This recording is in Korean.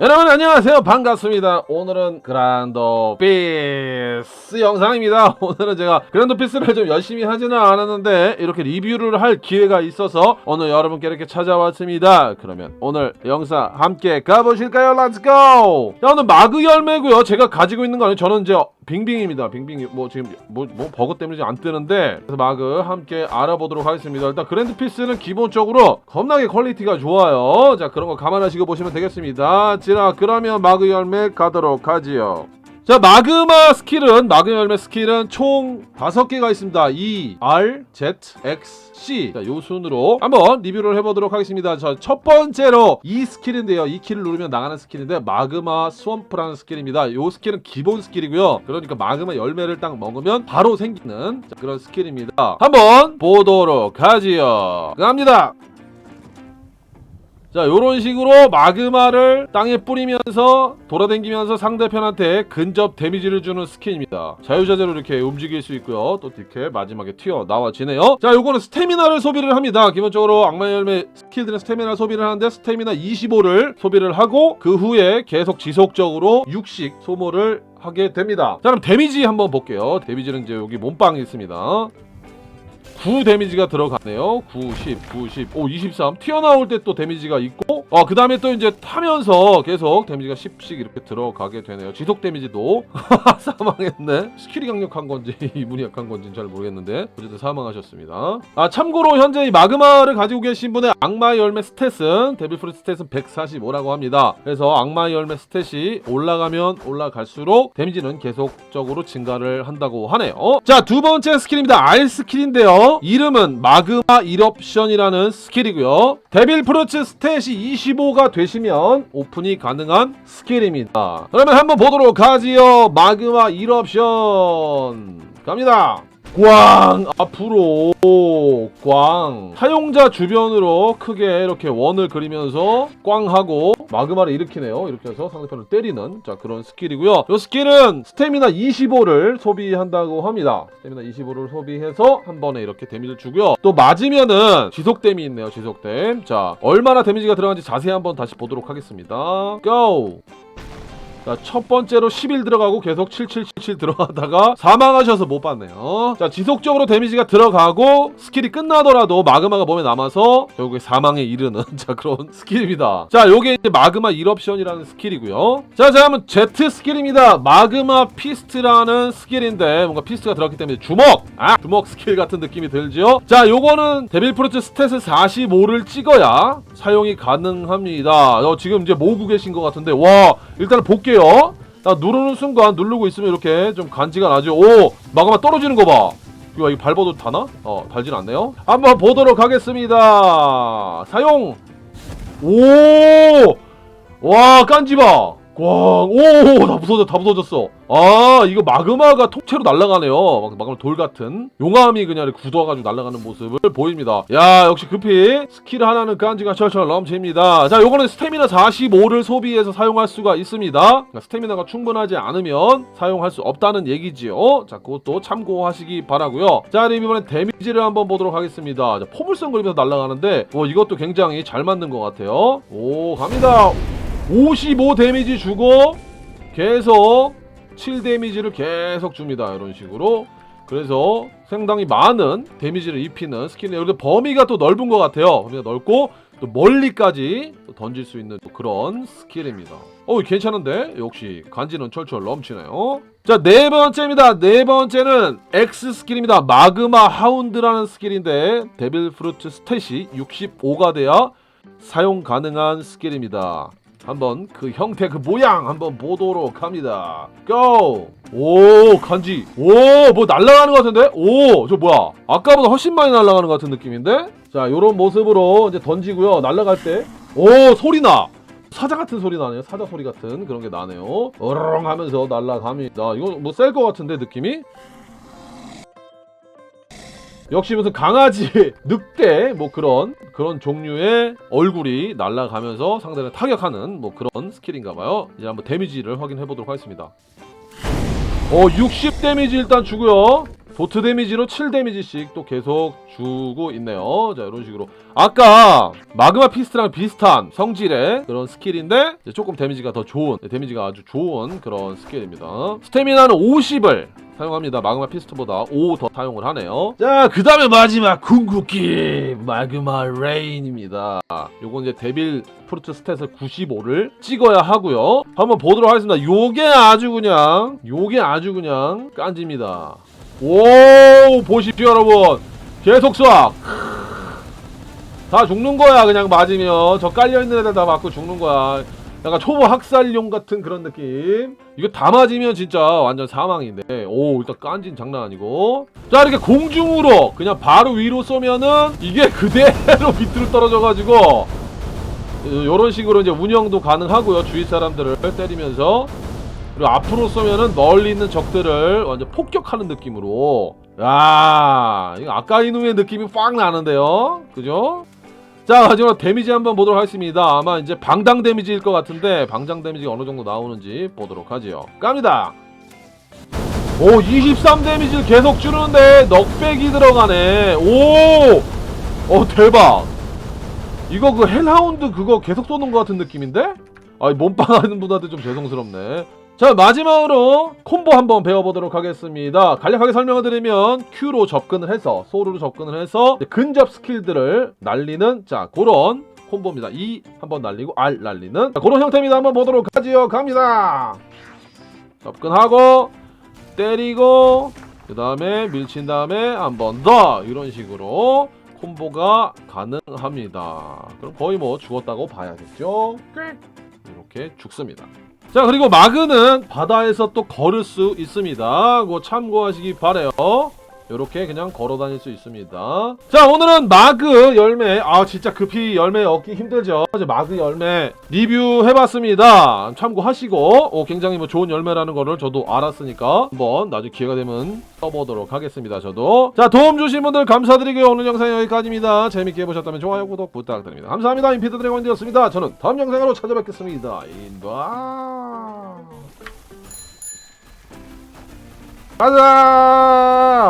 여러분 안녕하세요. 반갑습니다. 오늘은 그란더 피스 영상입니다. 오늘은 제가 그란더 피스를 좀 열심히 하지는 않았는데 이렇게 리뷰를 할 기회가 있어서 오늘 여러분께 이렇게 찾아왔습니다. 그러면 오늘 영상 함께 가보실까요? 렛츠고 자 오늘 마그 열매고요. 제가 가지고 있는 거는 저는 이제 빙빙입니다. 빙빙이 뭐 지금 뭐, 뭐 버거 때문에 지금 안 뜨는데 그래서 마그 함께 알아보도록 하겠습니다. 일단 그랜드 피스는 기본적으로 겁나게 퀄리티가 좋아요. 자 그런 거 감안하시고 보시면 되겠습니다. 자 그러면 마그 열매 가도록 하지요 자 마그마 스킬은 마그 열매 스킬은 총 다섯 개가 있습니다. E, R, Z, X, C. 자, 요 순으로 한번 리뷰를 해보도록 하겠습니다. 자, 첫 번째로 이 스킬인데요. 이 키를 누르면 나가는 스킬인데 마그마 스왑프라는 스킬입니다. 요 스킬은 기본 스킬이고요. 그러니까 마그마 열매를 딱 먹으면 바로 생기는 자, 그런 스킬입니다. 한번 보도록 하지요. 갑니다 자 요런 식으로 마그마를 땅에 뿌리면서 돌아다니면서 상대편한테 근접 데미지를 주는 스킬입니다. 자유자재로 이렇게 움직일 수 있고요. 또 이렇게 마지막에 튀어 나와지네요. 자 요거는 스태미나를 소비를 합니다. 기본적으로 악마 열매 스킬들은 스태미나 소비를 하는데 스태미나 25를 소비를 하고 그 후에 계속 지속적으로 육식 소모를 하게 됩니다. 자 그럼 데미지 한번 볼게요. 데미지는 이제 여기 몸빵이 있습니다 9 데미지가 들어가네요. 9, 10, 9, 10, 오 23. 튀어나올 때 또 데미지가 있고, 어, 그 다음에 또 이제 타면서 계속 데미지가 10씩 이렇게 들어가게 되네요. 지속 데미지도 사망했네. 스킬이 강력한 건지 이분이 약한 건지는 잘 모르겠는데 어쨌든 사망하셨습니다. 아 참고로 현재 이 마그마를 가지고 계신 분의 악마 열매 스탯은 데빌 프루트 스탯은 145라고 합니다. 그래서 악마 열매 스탯이 올라가면 올라갈수록 데미지는 계속적으로 증가를 한다고 하네요. 자 두 번째 스킬입니다. R 스킬인데요. 이름은 마그마 일옵션이라는 스킬이고요. 데빌 프루츠 스탯이 25가 되시면 오픈이 가능한 스킬입니다. 그러면 한번 보도록 하지요. 마그마 일옵션 갑니다. 꽝! 앞으로 꽝! 사용자 주변으로 크게 이렇게 원을 그리면서 꽝 하고 마그마를 일으키네요. 이렇게 해서 상대편을 때리는 자 그런 스킬이고요. 이 스킬은 스태미나 25를 소비한다고 합니다. 스태미나 25를 소비해서 한 번에 이렇게 데미지를 주고요. 또 맞으면은 지속댐이 있네요 지속댐 자 얼마나 데미지가 들어간지 자세히 한번 다시 보도록 하겠습니다. 고! 자, 첫 번째로 11 들어가고 계속 7777 들어가다가 사망하셔서 못 봤네요. 자, 지속적으로 데미지가 들어가고 스킬이 끝나더라도 마그마가 몸에 남아서 결국에 사망에 이르는 자, 그런 스킬입니다. 자, 요게 이제 마그마 1옵션이라는 스킬이고요. 자, 자, 한번 Z 스킬입니다. 마그마 피스트라는 스킬인데 뭔가 피스트가 들어갔기 때문에 주먹! 아, 주먹 스킬 같은 느낌이 들지요? 자, 요거는 데빌 프루트 스탯을 45를 찍어야 사용이 가능합니다. 어, 지금 이제 모으고 계신 것 같은데 와, 일단은 볼게요. 나 누르는 순간 누르고 있으면 이렇게 좀 간지가 나죠. 오, 마그마 떨어지는 거 봐. 이거 이거 밟아도 다나? 어, 달진 않네요. 한번 보도록 하겠습니다. 사용. 오, 와 깐지 봐. 꽝, 오, 다 부서져, 다 부서졌어. 아, 이거 마그마가 통째로 날아가네요. 막 마그마 돌 같은 용암이 그냥 굳어가지고 날아가는 모습을 보입니다. 야, 역시 급히 스킬 하나는 깐지가 철철 넘칩니다. 자, 요거는 스태미나 45를 소비해서 사용할 수가 있습니다. 그러니까 스태미나가 충분하지 않으면 사용할 수 없다는 얘기지요. 자, 그것도 참고하시기 바라고요. 자, 그럼 이번엔 데미지를 한번 보도록 하겠습니다. 자, 포물선 그리면서 날아가는데, 어, 이것도 굉장히 잘 맞는 것 같아요. 오, 갑니다. 55 데미지 주고 계속 7 데미지를 계속 줍니다. 이런 식으로. 그래서 상당히 많은 데미지를 입히는 스킬이에요. 그런데 범위가 또 넓은 것 같아요. 범위가 넓고 또 멀리까지 또 던질 수 있는 또 그런 스킬입니다. 어, 괜찮은데? 역시 간지는 철철 넘치네요. 자, 네 번째입니다. 네 번째는 X 스킬입니다. 마그마 하운드라는 스킬인데 데빌 프루트 스탯이 65가 돼야 사용 가능한 스킬입니다. 한번 그 형태 그 모양 한번 보도록 합니다. 고! 오 간지. 오 뭐 날아가는 것 같은데? 오 저 뭐야? 아까보다 훨씬 많이 날아가는 것 같은 느낌인데? 자 요런 모습으로 이제 던지고요. 날아갈 때. 오 소리 나! 사자 같은 소리 나네요. 사자 소리 같은 그런 게 나네요. 어렁 하면서 날아갑니다. 이거 뭐 셀 것 같은데 느낌이 역시 무슨 강아지, 늑대 뭐 그런 그런 종류의 얼굴이 날아가면서 상대를 타격하는 뭐 그런 스킬인가 봐요. 이제 한번 데미지를 확인해 보도록 하겠습니다. 어, 60 데미지 일단 주고요. 도트 데미지로 7 데미지씩 또 계속 주고 있네요. 자 이런 식으로 아까 마그마 피스트랑 비슷한 성질의 그런 스킬인데 조금 데미지가 더 좋은 네, 데미지가 아주 좋은 그런 스킬입니다. 스태미나는 50을 사용합니다. 마그마 피스트보다 5 더 사용을 하네요. 자, 그 다음에 마지막 궁극기 마그마 레인입니다. 요건 이제 데빌 프루트 스탯을 95를 찍어야 하고요. 한번 보도록 하겠습니다. 요게 아주 그냥 요게 아주 그냥 깐집니다. 오 보십시오 여러분 계속 쏴. 다 죽는 거야 그냥 맞으면 저 깔려있는 애들 다 맞고 죽는 거야 약간 초보 학살용 같은 그런 느낌. 이거 다 맞으면 진짜 완전 사망인데. 오 일단 깐진 장난 아니고. 자 이렇게 공중으로 그냥 바로 위로 쏘면은 이게 그대로 밑으로 떨어져 가지고 요런 식으로 이제 운영도 가능하고요 주위 사람들을 때리면서. 그리고 앞으로 쏘면은 멀리 있는 적들을 완전 폭격하는 느낌으로. 야 이거 아까 이놈의 느낌이 빡 나는데요. 그죠? 자 마지막 데미지 한번 보도록 하겠습니다. 아마 이제 방당 데미지일 것 같은데 방장 데미지가 어느 정도 나오는지 보도록 하지요. 갑니다. 오 23 데미지를 계속 주는데 넉백이 들어가네. 오어 대박. 이거 그 헬하운드 그거 계속 쏘는 것 같은 느낌인데? 아 몸빵 하는 분한테 좀 죄송스럽네 자 마지막으로 콤보 한번 배워보도록 하겠습니다. 간략하게 설명을 드리면 Q로 접근을 해서 소르로 접근을 해서 근접 스킬들을 날리는 자 그런 콤보입니다. E 한번 날리고 R 날리는. 자, 그런 형태입니다. 한번 보도록 하지요. 갑니다. 접근하고 때리고 그 다음에 밀친 다음에 한 번 더. 이런 식으로 콤보가 가능합니다. 그럼 거의 뭐 죽었다고 봐야겠죠? 이렇게 죽습니다 자 그리고 마그는 바다에서 또 걸을 수 있습니다. 그거 참고하시기 바래요 이렇게 그냥 걸어 다닐 수 있습니다. 자 오늘은 마그 열매. 아 진짜 급히 열매 얻기 힘들죠. 이제 마그 열매 리뷰 해봤습니다. 참고하시고. 어, 굉장히 뭐 좋은 열매라는 거를 저도 알았으니까 한번 나중에 기회가 되면 써보도록 하겠습니다 저도. 자 도움 주신 분들 감사드리고요. 오늘 영상 여기까지입니다. 재밌게 보셨다면 좋아요 구독 부탁드립니다. 감사합니다. 인피드 드래곤이었습니다. 저는 다음 영상으로 찾아뵙겠습니다. 인바. 가자